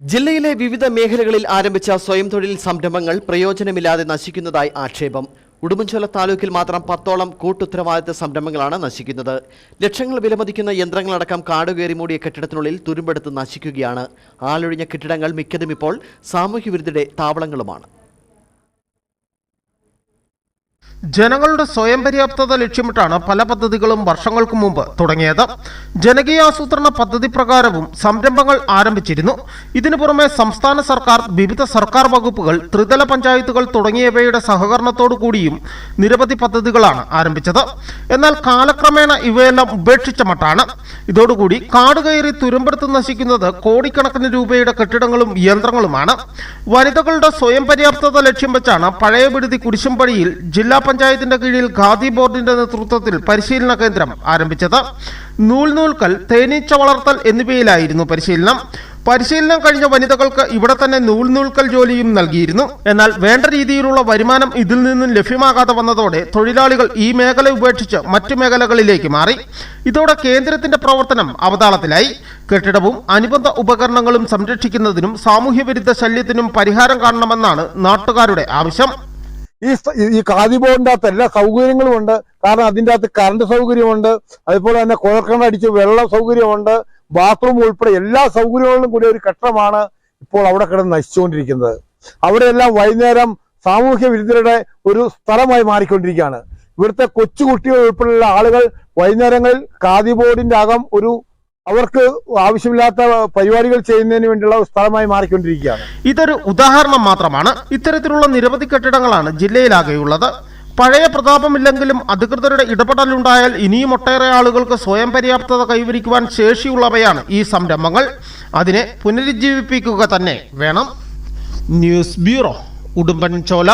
ജില്ലയിലെ വിവിധ മേഖലകളിൽ ആരംഭിച്ച സ്വയം തൊഴിൽ സംരംഭങ്ങൾ പ്രയോജനമില്ലാതെ നശിക്കുന്നതായി ആക്ഷേപം. ഉടുമ്പൻചോല താലൂക്കിൽ മാത്രം പത്തോളം കൂട്ടുത്തരവാദിത്ത സംരംഭങ്ങളാണ് നശിക്കുന്നത്. ലക്ഷങ്ങൾ വിലമതിക്കുന്ന യന്ത്രങ്ങളടക്കം കാടുകയറി മൂടിയ കെട്ടിടത്തിനുള്ളിൽ തുരുമ്പെടുത്ത് നശിക്കുകയാണ്. ആളൊഴിഞ്ഞ കെട്ടിടങ്ങൾ മിക്കതും ഇപ്പോൾ സാമൂഹ്യവിരുദ്ധരുടെ താവളങ്ങളുമാണ്. ജനങ്ങളുടെ സ്വയം പര്യാപ്തത ലക്ഷ്യമിട്ടാണ് പല പദ്ധതികളും വർഷങ്ങൾക്ക് മുമ്പ് തുടങ്ങിയത്. ജനകീയ ആസൂത്രണ പദ്ധതി പ്രകാരവും സംരംഭങ്ങൾ ആരംഭിച്ചിരുന്നു. ഇതിനു പുറമെ സംസ്ഥാന സർക്കാർ വിവിധ സർക്കാർ വകുപ്പുകൾ ത്രിതല പഞ്ചായത്തുകൾ തുടങ്ങിയവയുടെ സഹകരണത്തോടു കൂടിയും നിരവധി പദ്ധതികളാണ് ആരംഭിച്ചത്. എന്നാൽ കാലക്രമേണ ഇവയെല്ലാം ഉപേക്ഷിച്ച മട്ടാണ്. ഇതോടുകൂടി കാട് കയറി തുരുമ്പെടുത്ത് നശിക്കുന്നത് കോടിക്കണക്കിന് രൂപയുടെ കെട്ടിടങ്ങളും യന്ത്രങ്ങളുമാണ്. വനിതകളുടെ സ്വയം പര്യാപ്തത ലക്ഷ്യം വെച്ചാണ് പഴയ വിടുതി കുരിശുംപടിയിൽ ജില്ലാ പഞ്ചായത്തിന്റെ കീഴിൽ ഖാദി ബോർഡിന്റെ നേതൃത്വത്തിൽ പരിശീലന കേന്ദ്രം ആരംഭിച്ചത്. നൂൽ നൂൽക്കൽ തേനീച്ച വളർത്തൽ എന്നിവയിലായിരുന്നു പരിശീലനം. പരിശീലനം കഴിഞ്ഞ വനിതകൾക്ക് ഇവിടെ തന്നെ നൂൽ നൂൽക്കൽ ജോലിയും നൽകിയിരുന്നു. എന്നാൽ വേണ്ട രീതിയിലുള്ള വരുമാനം ഇതിൽ നിന്നും ലഭ്യമാകാതെ വന്നതോടെ തൊഴിലാളികൾ ഈ മേഖല ഉപേക്ഷിച്ച് മറ്റു മേഖലകളിലേക്ക് മാറി. ഇതോടെ കേന്ദ്രത്തിന്റെ പ്രവർത്തനം അവതാളത്തിലായി. കെട്ടിടവും അനുബന്ധ ഉപകരണങ്ങളും സംരക്ഷിക്കുന്നതിനും സാമൂഹ്യവിരുദ്ധ ശല്യത്തിനും പരിഹാരം കാണണമെന്നാണ് നാട്ടുകാരുടെ ആവശ്യം. ഈ ഈ ഖാദി ബോർഡിന്റെ അകത്ത് എല്ലാ സൗകര്യങ്ങളും ഉണ്ട്. കാരണം അതിന്റെ അകത്ത് കറണ്ട് സൗകര്യമുണ്ട്. അതുപോലെ തന്നെ കുഴൽക്കിണർ അടിച്ച് വെള്ളം സൗകര്യമുണ്ട്. ബാത്റൂം ഉൾപ്പെടെ എല്ലാ സൗകര്യങ്ങളിലും കൂടി ഒരു കെട്ടിടമാണ് ഇപ്പോൾ അവിടെ കിടന്ന് നശിച്ചുകൊണ്ടിരിക്കുന്നത്. അവിടെയെല്ലാം വൈകുന്നേരം സാമൂഹ്യ വിരുദ്ധരുടെ ഒരു സ്ഥലമായി മാറിക്കൊണ്ടിരിക്കുകയാണ്. ഇവിടുത്തെ കൊച്ചുകുട്ടികൾ ഉൾപ്പെടെയുള്ള ആളുകൾ വൈകുന്നേരങ്ങളിൽ ഖാദി ബോർഡിന്റെ അകം ഒരു അവർക്ക് ആവശ്യമില്ലാത്ത പരിപാടികൾ ചെയ്യുന്നതിന് വേണ്ടിയുള്ള സ്ഥലമായി മാറിക്കൊണ്ടിരിക്കുകയാണ്. ഇതൊരു ഉദാഹരണം മാത്രമാണ്. ഇത്തരത്തിലുള്ള നിരവധി കെട്ടിടങ്ങളാണ് ജില്ലയിലാകെയുള്ളത്. പഴയ പ്രതാപമില്ലെങ്കിലും അധികൃതരുടെ ഇടപെടലുണ്ടായാൽ ഇനിയും ഒട്ടേറെ ആളുകൾക്ക് സ്വയം പര്യാപ്തത കൈവരിക്കുവാൻ ശേഷിയുള്ളവയാണ് ഈ സംരംഭങ്ങൾ. അതിനെ പുനരുജ്ജീവിപ്പിക്കുക തന്നെ വേണം. News bureau Udumbanchola.